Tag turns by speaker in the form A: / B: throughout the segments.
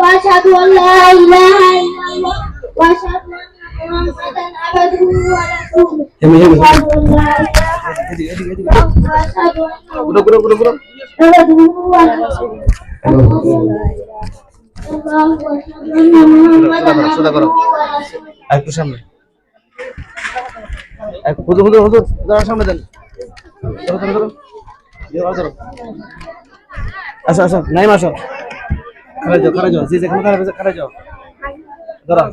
A: واشهد ان لا اله الا الله واشهد ان محمدا عبده ورسوله
B: hemi hemi
A: واشهد ان لا اله
B: এদিকে এদিকে এদিকে
A: الا الله واشهد ان
B: পুরো পুরো পুরো পুরো
A: عبده ورسوله الله واشهد ان محمدا
B: সোজা করো, সোজা করো।
A: عبده ورسوله
B: আর একটু সামনে এক হুজুর হুজুর হুজুর দাঁড়া সামনে দেন ধরো ধরো ধরো ইয়ে বার ধরো আসো আসো, নাইম আসো। খারাপ যাও খারাপ যাও যে যেখানে খারাপ আছে খারাপ যাও। ধরো।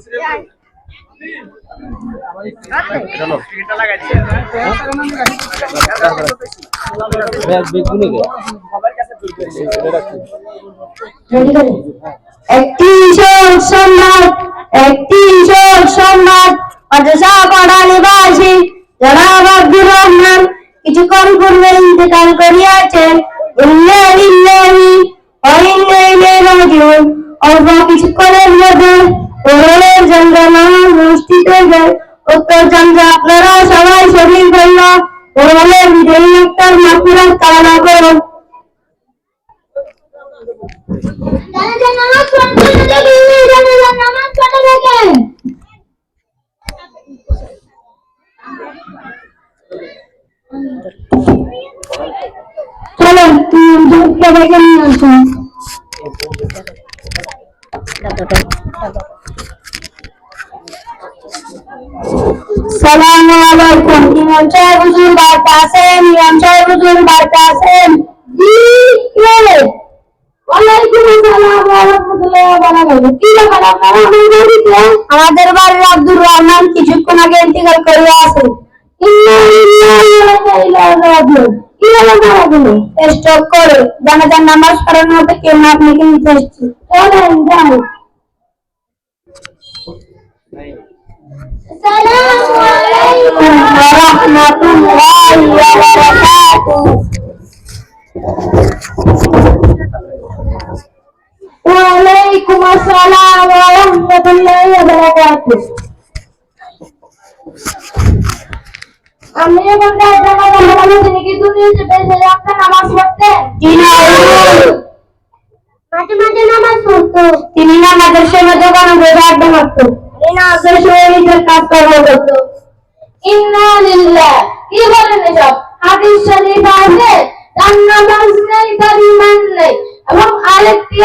A: কিছুক্ষণ পূর্বে ইন্তেকাল করিয়াছেন। লিল্লাহি ওয়া ইন্না ইলাইহি রাজিউন অল্প কিছুক্ষণের মধ্যে কোরআনের যন্ত্রণা অনুষ্ঠিত হয়ে উত্তর চন্দ্র আপনারা সবাই শরীর করল কোরআনের বিজয়ী একটার মাফিরাত কামনা করুন জানাজার নামাজ পড়তে দেখি জানাজার নামাজ পড়তে দেখেন চলো সালামু আলাইকুম ইমাম সাহেব হুজুর বার্তা আছেন ইমাম সাহেব হুজুর বার্তা আছেন জি কে ওয়ালাইকুম আসসালাম ওয়া বারাকাতুহু কি ব্যাপার আপনারা আমাদের বাড়ির আব্দুর রহমান কিছুক্ষণ আগে ইন্তেকাল করে আছে। ইন্না লিল্লাহি ওয়া ইন্না ইলাইহি রাজিউন কি হলো মারা গেল স্টক করে জানাজার নামাজ পড়ানোর মতো কেউ না আপনাকে নিতে এসেছি চলেন যাও السلام عليكم ورحمة الله وبركاته وعليكم السلام ورحمة الله وبركاته তিনি কি দুনিয়াতে বেঁচে রাখতে নামাজ পড়তেন কি বলেন এসব হাদিস শরীফ আছে তার নেই তার নেই এবং আরেকটি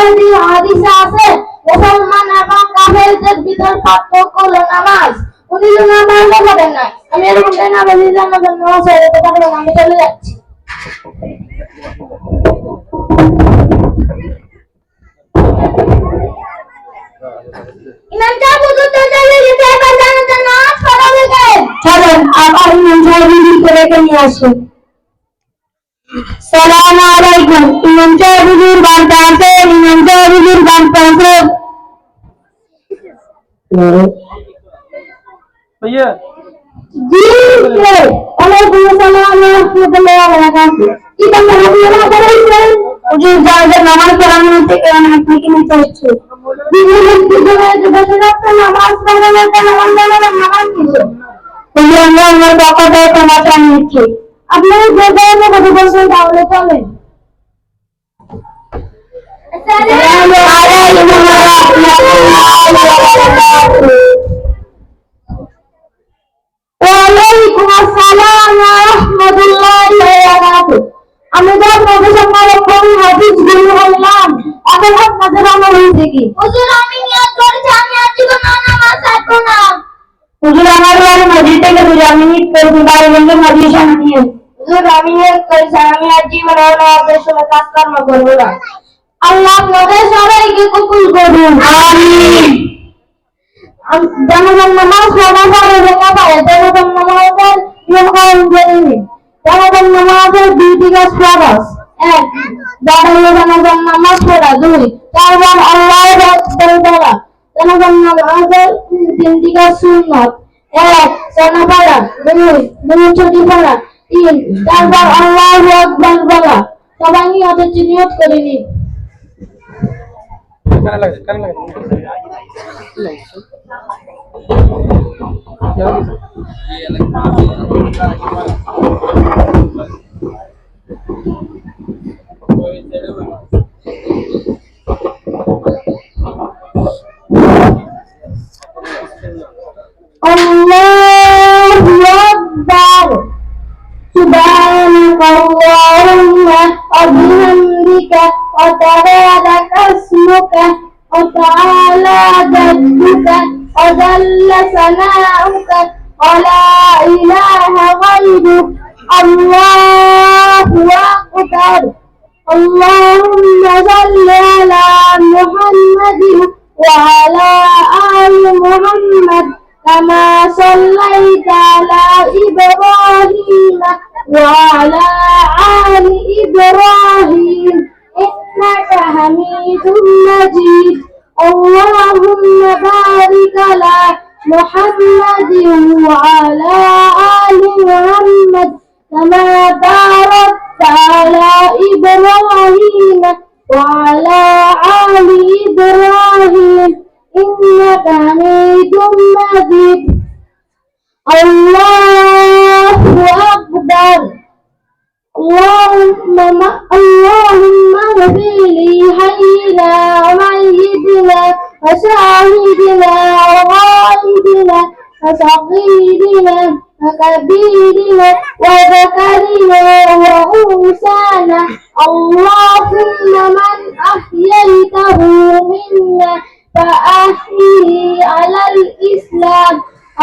A: হাদিসে আছে মুসলমান এবং কাফেরদের ভিতর পার্থক্য হলো নামাজ উনি তো নামাজ পড়েন না আমি এরকম নামাজ নামাজ নামাজ পড়তে পারব না আমি চলে যাচ্ছি। ইমাম সাহেব হুজুর তো চলে গেছে এবার জানাজার নামাজ পড়াবে কে চলেন আবার ইমাম সাহেব হুজুর করে নিয়ে আসুন। সালাম আলাইকুম ইমাম সাহেব হুজুর বার্তা আছেন ইমাম সাহেব হুজুর বার্তা আছেন
B: भैया।
A: জি কে ওয়ালাইকুম আসসালাম ওয়া রাহমাতুল্লাহি ওয়া বারাকাতুহু কি বলেন আপনি না করেছেন হুজুর জানাজার নামাজ পড়ানো থেকে আমি আপনাকে নিতে এসেছি বিভিন্ন বিদ্যালয়ে বসে রাখতে নামাজ পড়ানো কেন নামাজ নামাজ কিছু হুজুর আমরা আমার বকাতে ক্ষমতা নিচ্ছি আপনারা যে ধরনের কথা বলছেন তাহলে চলেন আসসালামু আলাইকুম ওয়া রাহমাতুল্লাহি ওয়া রাহমাতুল্লাহি ওয়া বারাকাতুহু আমি তো সংরক্ষণ হাদিসগুলো বললাম এখন আপনাদের আমার হয়েছে কি? হুজুর আমি নিয়ত করেছি আমি আর জীবন নামাজ ছাড়বো না। হুজুর আমার বাড়ি মসজিদ থেকে হুজুর আমি নিয়ত করেছি বাড়ি বলতে মসজিদ সামনে নিয়ে হুজুর আমি নিয়ত করেছি আমি আর জীবন নামাজের সময় কাজ কর্ম করব না। আল্লাহ আপনাদের সবাইকে কবুল করুন। আমিন। জনগণ নামাজ পড়া পড়ে দেখা পায় জনগণ নামাজের নিয়ম কানুন জেনে জনগণ নামাজের দুইটি কাজ ফরজ। এক দাঁড়িয়ে জনগণ নামাজ পড়া দুই চারবার আল্লাহ বলা জনগণ নামাজের কাজ সুন্নত। এক জানা পড়া দুই দুই ছুটি পড়া তিন চারবার আল্লাহ আকবার বলা। সবাই নিয়তের নিয়ত করে নিন।
B: লাগে
A: وتعالى جدك وجل ثناؤك. ولا إله غيرك. الله أكبر. اللهم صل على محمد وعلى آل محمد كما صليت على إبراهيم وعلى آل إبراهيم إنك حميد مجيد اللهم بارك على محمد وعلى آل محمد كما باركت على إبراهيم وعلى آل إبراهيم إنك حميد مجيد. الله أكبر. اللهم اللهم اغفر لي حينا وشاهدنا وغائبنا وصغيرنا وكبيرنا وذكرنا وأنثانا اللهم من أحييته منا فأحيي على الإسلام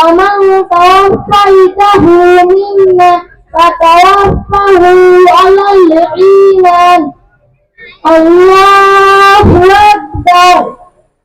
A: ومن توفيته منا فتوفه على الإيمان الله أكبر.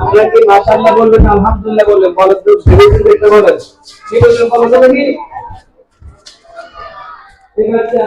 B: আমরা কি মাশাআল্লাহ বলবেন আলহামদুলিল্লাহ বলবেন বলেন তো সেদিন দেখতে বলেন কি বলবেন বলেন তো ঠিক আছে